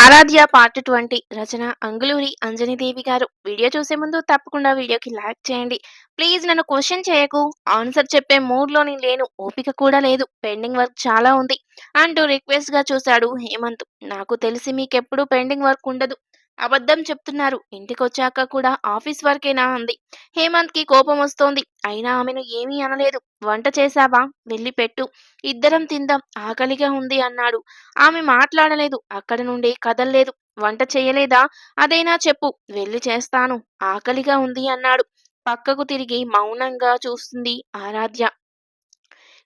ఆరాధ్య part twenty రచన అంగులూరి అంజనీదేవి గారు. Video చూసే ముందు తప్పకుండా వీడియోకి లైక్ చేయండి. ప్లీజ్ నన్ను క్వశ్చన్ చేయకు. ఆన్సర్ చెప్పే మూడ్లో నేను లేను. ఓపిక కూడా లేదు. పెండింగ్ వర్క్ చాలా ఉంది. అంటూ రిక్వెస్ట్గా చూశాడు హేమంత్. నాకు తెలిసి మీకెప్పుడు పెండింగ్ వర్క్ ఉండదు. అబద్ధం చెప్తున్నారు. ఇంటికొచ్చాక కూడా ఆఫీస్ వర్కేనా అంది. హేమంత్కి కోపం వస్తోంది. అయినా ఆమెను ఏమీ అనలేదు. వంట చేశావా? వెళ్ళి పెట్టు. ఇద్దరం తిందాం. ఆకలిగా ఉంది అన్నాడు. ఆమె మాట్లాడలేదు. అక్కడ నుండి కదల్లేదు. వంట చేయలేదా? అదైనా చెప్పు. వెళ్ళి చేస్తాను. ఆకలిగా ఉంది అన్నాడు. పక్కకు తిరిగి మౌనంగా చూస్తుంది ఆరాధ్య.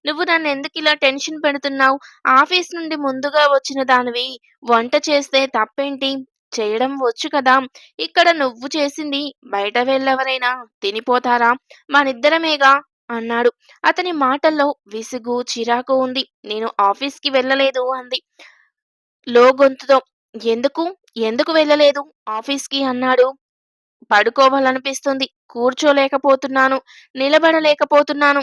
నువ్వు నన్ను ఎందుకు ఇలా టెన్షన్ పెడుతున్నావు? ఆఫీస్ నుండి ముందుగా వచ్చిన దానివి. వంట చేస్తే తప్పేంటి? చేయడం వచ్చు కదా. ఇక్కడ నువ్వు చేసింది బయట వెళ్ళెవరైనా తినిపోతారా? మనిద్దరమేగా? అన్నాడు. అతని మాటల్లో విసుగు చిరాకు ఉంది. నేను ఆఫీస్కి వెళ్ళలేదు అంది. లో గొంతుతో ఎందుకు? ఎందుకు వెళ్ళలేదు ఆఫీస్కి? అన్నాడు. పడుకోవాలనిపిస్తుంది. కూర్చోలేకపోతున్నాను. నిలబడలేకపోతున్నాను.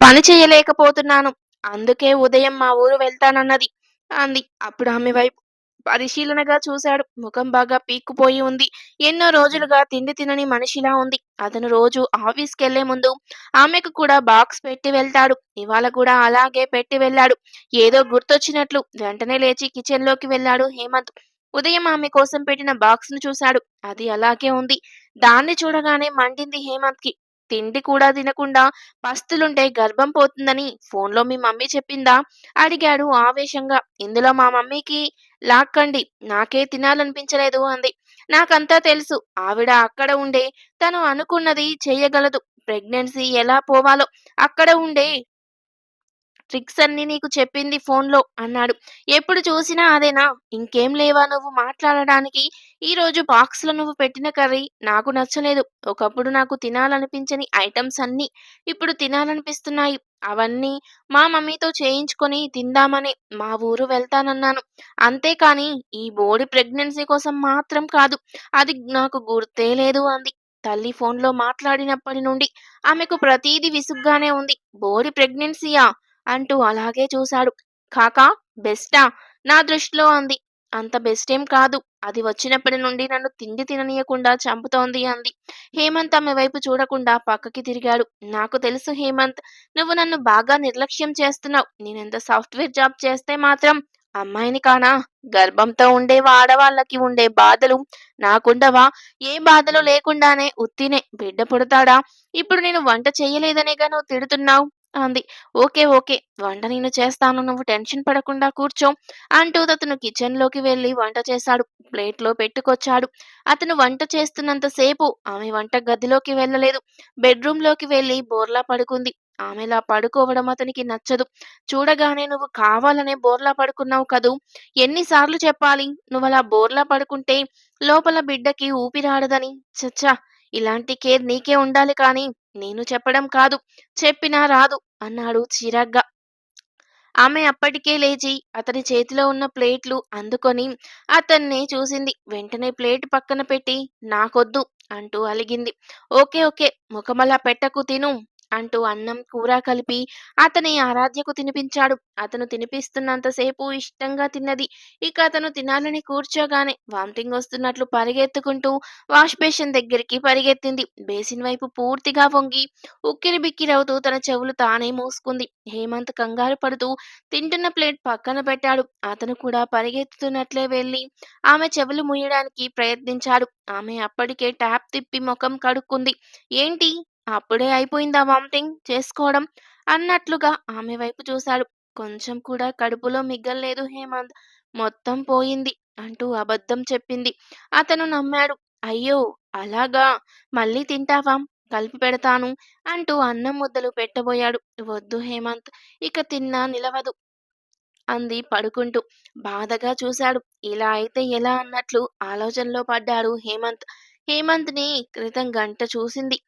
పని చేయలేకపోతున్నాను. అందుకే ఉదయం మా ఊరు వెళ్తానన్నది అంది. అప్పుడు ఆమె వైపు పరిశీలనగా చూశాడు. ముఖం బాగా పీక్కుపోయి ఉంది. ఎన్నో రోజులుగా తిండి తినని మనిషిలా ఉంది. అతను రోజు ఆఫీస్కి వెళ్ళే ముందు ఆమెకు కూడా బాక్స్ పెట్టి వెళ్తాడు. ఇవాళ కూడా అలాగే పెట్టి వెళ్ళాడు. ఏదో గుర్తొచ్చినట్లు వెంటనే లేచి కిచెన్లోకి వెళ్ళాడు హేమంత్. ఉదయం ఆమె కోసం పెట్టిన బాక్స్ను చూశాడు. అది అలాగే ఉంది. దాన్ని చూడగానే మండింది హేమంత్కి తిండి కూడా తినకుండా పస్తులుంటే గర్భం పోతుందని ఫోన్లో మీ మమ్మీ చెప్పిందా? అడిగాడు ఆవేశంగా. ఇందులో మా మమ్మీకి లాక్కండి. నాకే తినాలనిపించలేదు అంది. నాకంతా తెలుసు. ఆవిడ అక్కడ ఉండే తను అనుకున్నది చేయగలదు. ప్రెగ్నెన్సీ ఎలా పోవాలో అక్కడ ఉండే ట్రిక్స్ అన్ని నీకు చెప్పింది ఫోన్లో అన్నాడు. ఎప్పుడు చూసినా అదేనా? ఇంకేం లేవా నువ్వు మాట్లాడడానికి? ఈ రోజు బాక్స్లో నువ్వు పెట్టిన కర్రీ నాకు నచ్చలేదు. ఒకప్పుడు నాకు తినాలనిపించని ఐటమ్స్ అన్నీ ఇప్పుడు తినాలనిపిస్తున్నాయి. అవన్నీ మా మమ్మీతో చేయించుకొని తిందామని మా ఊరు వెళ్తానన్నాను. అంతేకాని ఈ బోడి ప్రెగ్నెన్సీ కోసం మాత్రం కాదు అది నాకు గుర్తే లేదు అంది. తల్లి ఫోన్లో మాట్లాడినప్పటి నుండి ఆమెకు ప్రతీది విసుగ్గానే ఉంది. బోడి ప్రెగ్నెన్సీయా? అంటూ అలాగే చూశాడు. కాకా బెస్టా? నా దృష్టిలో అంది. అంత బెస్ట్ ఏం కాదు. అది వచ్చినప్పటి నుండి నన్ను తిండి తిననీయకుండా చంపుతోంది అంది. హేమంత్ ఆమె వైపు చూడకుండా పక్కకి తిరిగాడు. నాకు తెలుసు హేమంత్ నువ్వు నన్ను బాగా నిర్లక్ష్యం చేస్తున్నావు. నేనెంత సాఫ్ట్వేర్ జాబ్ చేస్తే మాత్రం అమ్మాయిని కానా? గర్భంతో ఉండే ఆడవాళ్ళకి ఉండే బాధలు నాకుండవా? ఏ బాధలు లేకుండానే ఉత్తినే బిడ్డ పుడతాడా? ఇప్పుడు నేను వంట చేయలేదనేగా నువ్వు తిడుతున్నావు? అంది. Okay okay. వంట నేను చేస్తాను. నువ్వు టెన్షన్ పడకుండా కూర్చో అంటూ అతను కిచెన్లోకి వెళ్ళి వంట చేశాడు. ప్లేట్లో పెట్టుకొచ్చాడు. అతను వంట చేస్తున్నంతసేపు ఆమె వంట గదిలోకి వెళ్ళలేదు. బెడ్రూమ్లోకి వెళ్ళి బోర్లా పడుకుంది. ఆమెలా పడుకోవడం అతనికి నచ్చదు. చూడగానే నువ్వు కావాలనే బోర్లా పడుకున్నావు కదూ? ఎన్నిసార్లు చెప్పాలి? నువ్వు అలా బోర్లా పడుకుంటే లోపల బిడ్డకి ఊపిరాడదని? చచ్చా ఇలాంటి కేర్ నీకే ఉండాలి కానీ నేను చెప్పడం కాదు చెప్పినా రాదు అన్నాడు చిరాగ్గా. ఆమె అప్పటికే లేచి అతని చేతిలో ఉన్న ప్లేట్లు అందుకొని అతన్ని చూసింది. వెంటనే ప్లేట్ పక్కన పెట్టి నాకొద్దు అంటూ అలిగింది. ఓకే ఓకే ముఖమలా పెట్టకు తిను అంటూ అన్నం కూర కలిపి అతని ఆరాధ్యకు తినిపించాడు. అతను తినిపిస్తున్నంతసేపు ఇష్టంగా తిన్నది. ఇక అతను తినాలని కూర్చోగానే వామిటింగ్ వస్తున్నట్లు పరిగెత్తుకుంటూ వాష్ బేసిన్ దగ్గరికి పరిగెత్తింది. బేసిన్ వైపు పూర్తిగా వంగి ఉక్కిరి బిక్కిరవుతూ తన చెవులు తానే మూసుకుంది. హేమంత్ కంగారు పడుతూ తింటున్న ప్లేట్ పక్కన పెట్టాడు. అతను కూడా పరిగెత్తుతున్నట్లే వెళ్ళి ఆమె చెవులు ముయ్యడానికి ప్రయత్నించాడు. ఆమె అప్పటికే ట్యాప్ తిప్పి ముఖం కడుక్కుంది. ఏంటి? అప్పుడే అయిపోయిందా వామిటింగ్ చేసుకోవడం అన్నట్లుగా ఆమె వైపు చూశాడు. కొంచెం కూడా కడుపులో మిగ్గల్లేదు హేమంత్. మొత్తం పోయింది అంటూ అబద్ధం చెప్పింది. అతను నమ్మాడు. అయ్యో అలాగా? మళ్ళీ తింటావా? కలిపి పెడతాను అంటూ అన్నం ముద్దలు పెట్టబోయాడు. వద్దు హేమంత్ ఇక తిన్నా నిలవదు అంది పడుకుంటూ. బాధగా చూశాడు. ఇలా అయితే ఎలా అన్నట్లు ఆలోచనలో పడ్డాడు హేమంత్. హేమంత్ని క్రితం గంట చూసింది.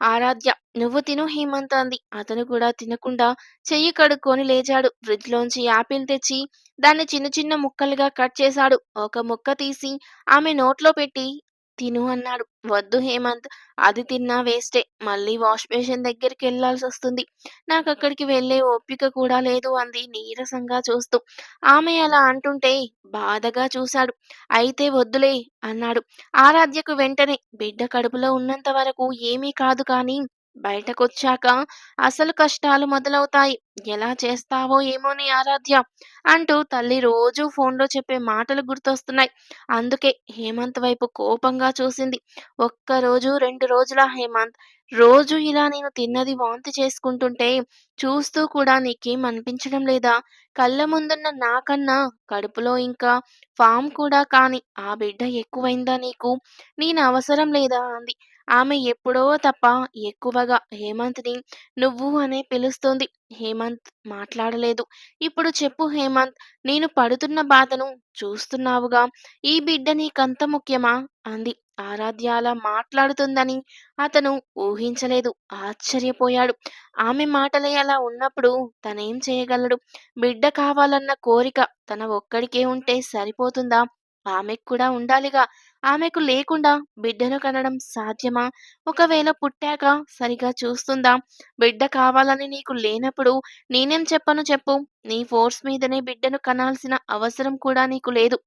ఆరాధ్య నువ్వు తిను హేమంత్ అంది అతను కూడా తినకుండా చెయ్యి కడుక్కొని లేచాడు. ఫ్రిడ్జ్లోంచి యాపిల్ తెచ్చి దాన్ని చిన్న చిన్న ముక్కలుగా కట్ చేశాడు. ఒక ముక్క తీసి ఆమె నోట్లో పెట్టి తిను అన్నాడు. వద్దు హేమంత్. అది తిన్నా వేస్టే. మళ్ళీ వాష్ బేసిన్ దగ్గరికెళ్ళాల్సొస్తుంది. నాకక్కడికి వెళ్ళే ఓపిక కూడా లేదు అంది నీరసంగా చూస్తూ. ఆమె అలా అంటుంటే బాధగా చూశాడు. అయితే వద్దులే అన్నాడు. ఆరాధ్యకు వెంటనే బిడ్డ కడుపులో ఉన్నంత వరకు ఏమీ కాదు కానీ బయటకొచ్చాక అసలు కష్టాలు మొదలవుతాయి. ఎలా చేస్తావో ఏమోనే ఆరాధ్య అంటూ తల్లి రోజూ ఫోన్లో చెప్పే మాటలు గుర్తొస్తున్నాయి. అందుకే హేమంత్ వైపు కోపంగా చూసింది. ఒక్కరోజు రెండు రోజుల హేమంత్? రోజు ఇలా నేను తిన్నది వాంతి చేసుకుంటుంటే చూస్తూ కూడా నీకేం అనిపించడం లేదా? కళ్ళ ముందున్న నాకన్నా కడుపులో ఇంకా ఫామ్ కూడా కాని ఆ బిడ్డ ఎక్కువైందా నీకు? నేను అవసరం లేదా? అంది. ఆమె ఎప్పుడో తప్ప ఎక్కువగా హేమంత్‌ని నువ్వు అనే పిలుస్తోంది. హేమంత్ మాట్లాడలేదు. ఇప్పుడు చెప్పు హేమంత్. నేను పడుతున్న బాధను చూస్తున్నావుగా. ఈ బిడ్డ నీకంత ముఖ్యమా? అంది. ఆరాధ్య అలా మాట్లాడుతుందని అతను ఊహించలేదు. ఆశ్చర్యపోయాడు. ఆమె మాటలే అలా ఉన్నప్పుడు తనేం చేయగలడు? బిడ్డ కావాలన్న కోరిక తన ఒక్కడికే ఉంటే సరిపోతుందా? ఆమెకు కూడా ఉండాలిగా. ఆమెకు లేకుండా బిడ్డను కనడం సాధ్యమా? ఒకవేళ పుట్టాక సరిగా చూస్తుందా? బిడ్డ కావాలని నీకు లేనప్పుడు నేనేం చెప్పను చెప్పు? నీ ఫోర్స్ మీదనే బిడ్డను కనాల్సిన అవసరం కూడా నీకు లేదు.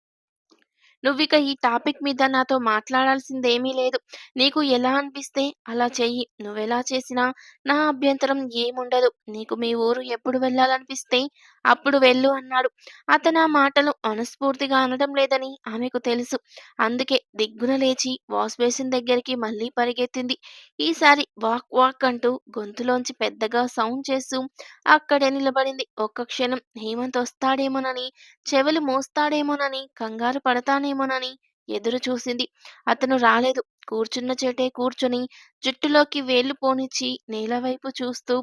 నువ్విక ఈ టాపిక్ మీద నాతో మాట్లాడాల్సిందేమీ లేదు. నీకు ఎలా అనిపిస్తే అలా చెయ్యి. నువ్వెలా చేసినా నా అభ్యంతరం ఏముండదు. నీకు మీ ఊరు ఎప్పుడు వెళ్ళాలనిపిస్తే అప్పుడు వెళ్ళు అన్నాడు. అతనా మాటలు మనస్ఫూర్తిగా అనడం లేదని ఆమెకు తెలుసు. అందుకే దిగ్గున లేచి వాష్ బేసిన్ దగ్గరికి మళ్ళీ పరిగెత్తింది. ఈసారి వాక్ వాక్ అంటూ గొంతులోంచి పెద్దగా సౌండ్ చేస్తూ అక్కడే నిలబడింది. ఒక్క క్షణం హేమంత్ వస్తాడేమోనని, చెవులు మోస్తాడేమోనని కంగారు పడతానేమోనని ఎదురు చూసింది. అతను రాలేదు. కూర్చున్న చెటే కూర్చుని జుట్టులోకి వేళ్ళు పోనిచ్చి నేలవైపు చూస్తూ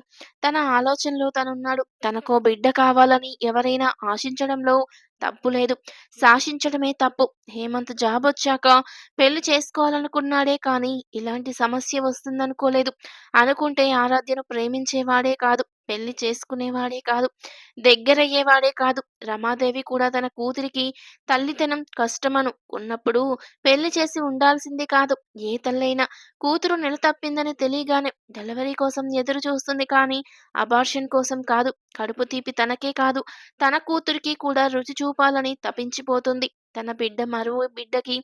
తన ఆలోచనలో తనున్నాడు. తనకో బిడ్డ కావాలని ఎవరైనా ఆశించడంలో తప్పు లేదు. శాసించడమే తప్పు. హేమంత్ జాబొచ్చాక పెళ్ళి చేసుకోవాలనుకున్నాడే కానీ ఇలాంటి సమస్య వస్తుందనుకోలేదు. అనుకుంటే ఆరాధ్యను ప్రేమించేవాడే కాదు. పెళ్ళి చేసుకునేవాడే కాదు. దగ్గరయ్యేవాడే కాదు. రమాదేవి కూడా తన కూతురికి తల్లితనం కష్టమను ఉన్నప్పుడు పెళ్ళి చేసి ఉండాల్సింది కాదు. ఏ తల్లైనా కూతురు నెల తప్పిందని తెలియగానే డెలివరీ కోసం ఎదురు చూస్తుంది కానీ అబార్షన్ కోసం కాదు. కడుపు తీపి తనకే కాదు తన కూతురికి కూడా రుచి చూపాలని తపించిపోతుంది. తన బిడ్డ మరో బిడ్డకి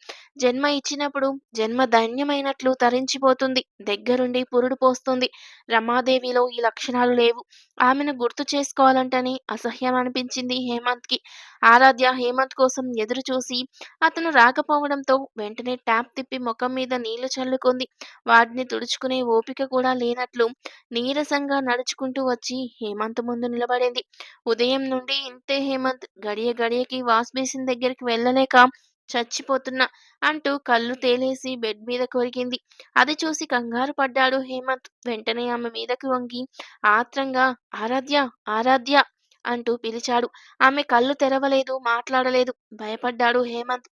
జన్మ ఇచ్చినప్పుడు జన్మ ధన్యమైనట్లు తరించిపోతుంది. దగ్గరుండి పురుడు పోస్తుంది. రమాదేవిలో ఈ లక్షణాలు లేవు. ఆమెను గుర్తు చేసుకోవాలంటేనే అసహ్యం అనిపించింది హేమంత్‌కి. ఆరాధ్య హేమంత్ కోసం ఎదురు చూసి అతను రాకపోవడంతో వెంటనే ట్యాప్ తిప్పి ముఖం మీద నీళ్ళు చల్లుకుంది. వాటిని తుడుచుకునే ఓపిక కూడా లేనట్లు నీరసంగా నడుచుకుంటూ వచ్చి హేమంత్ ముందు నిలబడింది. ఉదయం నుండి ఇంతే హేమంత్. గడియ గడియకి వాష్ బేసిన్ దగ్గరికి వెళ్ళలేక చచ్చిపోతున్నా అంటూ కళ్ళు తేలేసి బెడ్ మీద కొరికింది. అది చూసి కంగారు పడ్డాడు హేమంత్. వెంటనే ఆమె మీదకు వంగి ఆత్రంగా ఆరాధ్య ఆరాధ్య అంటూ పిలిచాడు. ఆమె కళ్ళు తెరవలేదు. మాట్లాడలేదు. భయపడ్డాడు హేమంత్.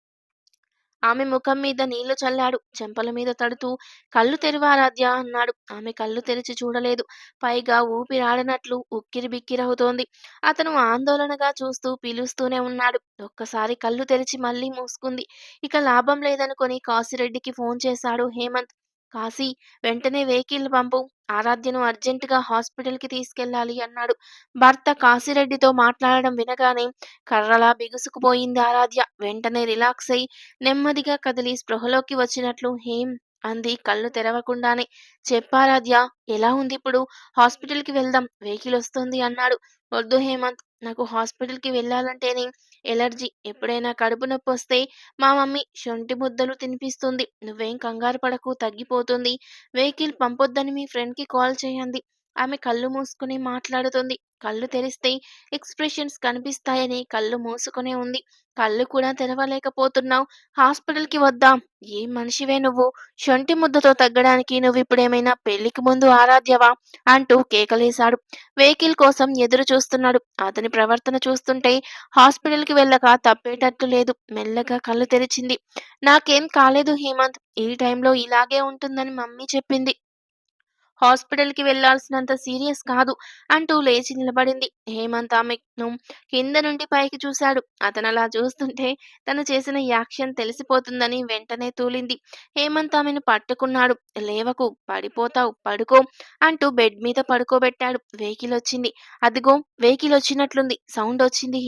ఆమె ముఖం మీద నీళ్ళు చల్లాడు. చెంపల మీద తడుతూ కళ్ళు తెరివారాధ్య అన్నాడు. ఆమె కళ్ళు తెరిచి చూడలేదు. పైగా ఊపిరాడనట్లు ఉక్కిరిబిక్కిరవుతోంది. అతను ఆందోళనగా చూస్తూ పిలుస్తూనే ఉన్నాడు. ఒక్కసారి కళ్ళు తెరిచి మళ్ళీ మూసుకుంది. ఇక లాభం లేదనుకొని కాసిరెడ్డికి ఫోన్ చేశాడు హేమంత్. కాశీ వెంటనే వెహికల్ పంపు. ఆరాధ్యను అర్జెంటుగా హాస్పిటల్‌కి తీసుకెళ్ళాలి అన్నాడు. భర్త కాశీరెడ్డితో మాట్లాడడం వినగానే కర్రలా బిగుసుకుపోయింది ఆరాధ్య. వెంటనే రిలాక్స్ అయి నెమ్మదిగా కదిలి స్పృహలోకి వచ్చినట్లు హేం అంది కళ్ళు తెరవకుండానే. చెప్పారాధ్య ఎలా ఉంది ఇప్పుడు హాస్పిటల్‌కి వెళ్దాం. వెహికల్ వస్తుంది అన్నాడు. వద్దు హేమంత్. నాకు హాస్పిటల్‌కి వెళ్ళాలంటేనే ఎలర్జీ. ఎప్పుడైనా కడుపు నొప్పొస్తే మా మమ్మీ శొంఠి ముద్దలు తినిపిస్తుంది. నువ్వేం కంగారు పడకు తగ్గిపోతుంది. వెహికల్ పంపొద్దని మీ ఫ్రెండ్‌కి కాల్ చేయండి. ఆమె కళ్ళు మూసుకుని మాట్లాడుతుంది. కళ్ళు తెరిస్తే ఎక్స్‌ప్రెషన్స్ కనిపిస్తాయని కళ్ళు మూసుకునే ఉంది. కళ్ళు కూడా తెరవలేకపోతున్నావు హాస్పిటల్‌కి వద్దాం. ఏ మనిషివే నువ్వు? శొంఠి ముద్దతో తగ్గడానికి నువ్వు ఇప్పుడేమైనా పెళ్ళికి ముందు ఆరాధ్యవా? అంటూ కేకలేశాడు. వెహికల్ కోసం ఎదురు చూస్తున్నాడు. అతని ప్రవర్తన చూస్తుంటే హాస్పిటల్‌కి వెళ్ళక తప్పేటట్టు లేదు. మెల్లగా కళ్ళు తెరిచింది. నాకేం కాలేదు హేమంత్. ఈ టైంలో ఇలాగే ఉంటుందని మమ్మీ చెప్పింది. హాస్పిటల్‌కి వెళ్ళాల్సినంత సీరియస్ కాదు అంటూ లేచి నిలబడింది. హేమంత్ ఆమెను కింద నుండి పైకి చూశాడు. అతను అలా చూస్తుంటే తను చేసిన యాక్షన్ తెలిసిపోతుందని వెంటనే తూలింది. హేమంత్ ఆమెను పట్టుకున్నాడు. లేవకు, పడిపోతావు, పడుకో అంటూ బెడ్ మీద పడుకోబెట్టాడు. వెహికల్ వచ్చింది అదిగో వెహికల్ వచ్చినట్లుంది సౌండ్ వచ్చింది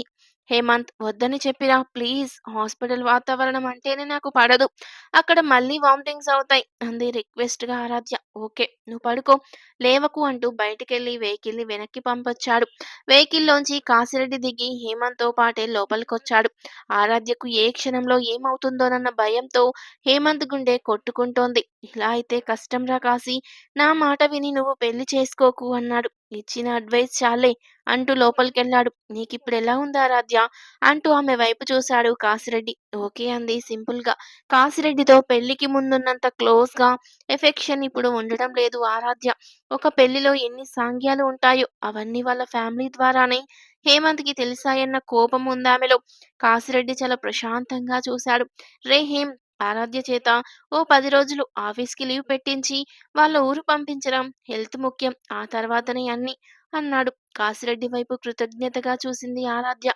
హేమంత్ వద్దని చెప్పిరా ప్లీజ్. హాస్పిటల్ వాతావరణం అంటేనే నాకు పడదు. అక్కడ మళ్ళీ వామిటింగ్స్ అవుతాయి అంది రిక్వెస్ట్‌గా ఆరాధ్య. ఓకే. నువ్వు పడుకో. లేవకు అంటూ బయటికెళ్ళి వెహికల్‌ని వెనక్కి పంపొచ్చాడు. వెహికల్‌లోంచి కాసిరెడ్డి దిగి హేమంత్‌తో పాటే లోపలికొచ్చాడు. ఆరాధ్యకు ఏ క్షణంలో ఏమవుతుందోనన్న భయంతో హేమంత్ గుండె కొట్టుకుంటోంది. ఇలా అయితే కష్టంరా కాశీ. నా మాట విని నువ్వు పెళ్ళి చేసుకోకు అన్నాడు. ఇచ్చిన అడ్వైస్ చాలే అంటూ లోపలికెళ్ళాడు. నీకిప్పుడెలా ఉంది ఆరాధ్య? అంటూ ఆమె వైపు చూశాడు కాసిరెడ్డి ఓకే అంది సింపుల్‌గా. కాసిరెడ్డితో పెళ్ళికి ముందున్నంత క్లోజ్‌గా, ఎఫెక్షన్ ఇప్పుడు ఉండడం లేదు ఆరాధ్య. ఒక పెళ్ళిలో ఎన్ని సాంగ్యాలు ఉంటాయో అవన్నీ వాళ్ళ ఫ్యామిలీ ద్వారానే హేమంత్‌కి తెలిసాయన్న కోపం ఉందామెలో. కాసిరెడ్డి చాలా ప్రశాంతంగా చూశాడు. రే హేమ్ ఆరాధ్య చేత ఓ పది రోజులు ఆఫీస్‌కి లీవ్ పెట్టించి వాళ్ళ ఊరు పంపించడం. హెల్త్ ముఖ్యం. ఆ తర్వాతనే అన్ని అన్నాడు. కాసిరెడ్డి వైపు కృతజ్ఞతగా చూసింది ఆరాధ్య.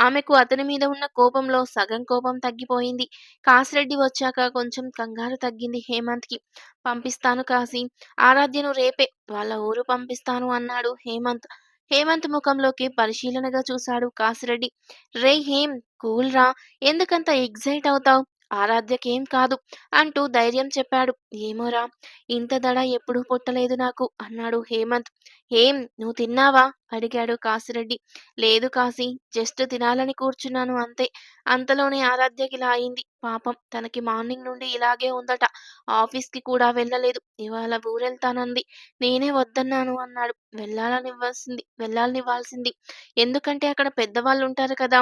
ఆమెకు అతని మీద ఉన్న కోపంలో సగం కోపం తగ్గిపోయింది. కాసిరెడ్డి వచ్చాక కొంచెం కంగారు తగ్గింది హేమంత్‌కి. పంపిస్తాను కాశీ. ఆరాధ్యను రేపే వాళ్ళ ఊరు పంపిస్తాను అన్నాడు హేమంత్. హేమంత్ ముఖంలోకి పరిశీలనగా చూశాడు కాసిరెడ్డి రే హేమ్ కూల్ రా. ఎందుకంత ఎగ్జైట్ అవుతావ్? ఆరాధ్యకేం కాదు అంటూ ధైర్యం చెప్పాడు. ఏమోరా! ఇంత దడ ఎప్పుడూ పుట్టలేదు నాకు అన్నాడు హేమంత్. ఏం నువ్వు తిన్నావా? అడిగాడు కాసిరెడ్డి లేదు కాసి జస్ట్ తినాలని కూర్చున్నాను అంతే. అంతలోనే ఆరాధ్యకిలా అయింది. పాపం తనకి మార్నింగ్ నుండి ఇలాగే ఉందట. ఆఫీస్‌కి కూడా వెళ్ళలేదు. ఇవాళ ఊరెళ్తానంది. నేనే వద్దన్నాను అన్నాడు. వెళ్ళాలనివ్వాల్సింది వెళ్ళాలనివ్వాల్సింది. ఎందుకంటే అక్కడ పెద్దవాళ్ళు ఉంటారు కదా!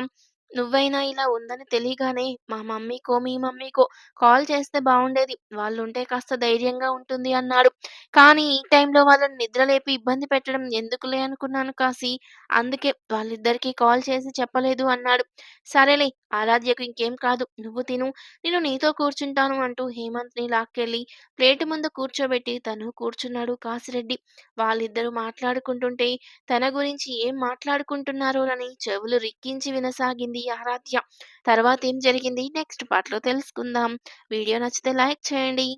నువ్వైనా ఇలా ఉందని తెలీగానే మా మమ్మీకో, మీ మమ్మీకో కాల్ చేస్తే బావుండేది. వాళ్ళుంటే కాస్త ధైర్యంగా ఉంటుంది అన్నాడు. కానీ ఈ టైంలో వాళ్ళని నిద్రలేపి ఇబ్బంది పెట్టడం ఎందుకులే అనుకున్నాను కాశీ. అందుకే వాళ్ళిద్దరికీ కాల్ చేసి చెప్పలేదు అన్నాడు. సరేలే ఆరాధ్యకు ఇంకేం కాదు. నువ్వు తిను. నేను నీతో కూర్చుంటాను అంటూ హేమంత్‌ని లాక్కెళ్ళి ప్లేటు ముందు కూర్చోబెట్టి తను కూర్చున్నాడు కాసిరెడ్డి వాళ్ళిద్దరూ మాట్లాడుకుంటుంటే తన గురించి ఏం మాట్లాడుకుంటున్నారోనని చెవులు రిక్కించి వినసాగింది ఆరాధ్య. తర్వాత ఏం జరిగింది నెక్స్ట్ పార్ట్‌లో తెలుసుకుందాం. వీడియో నచ్చితే లైక్ చేయండి.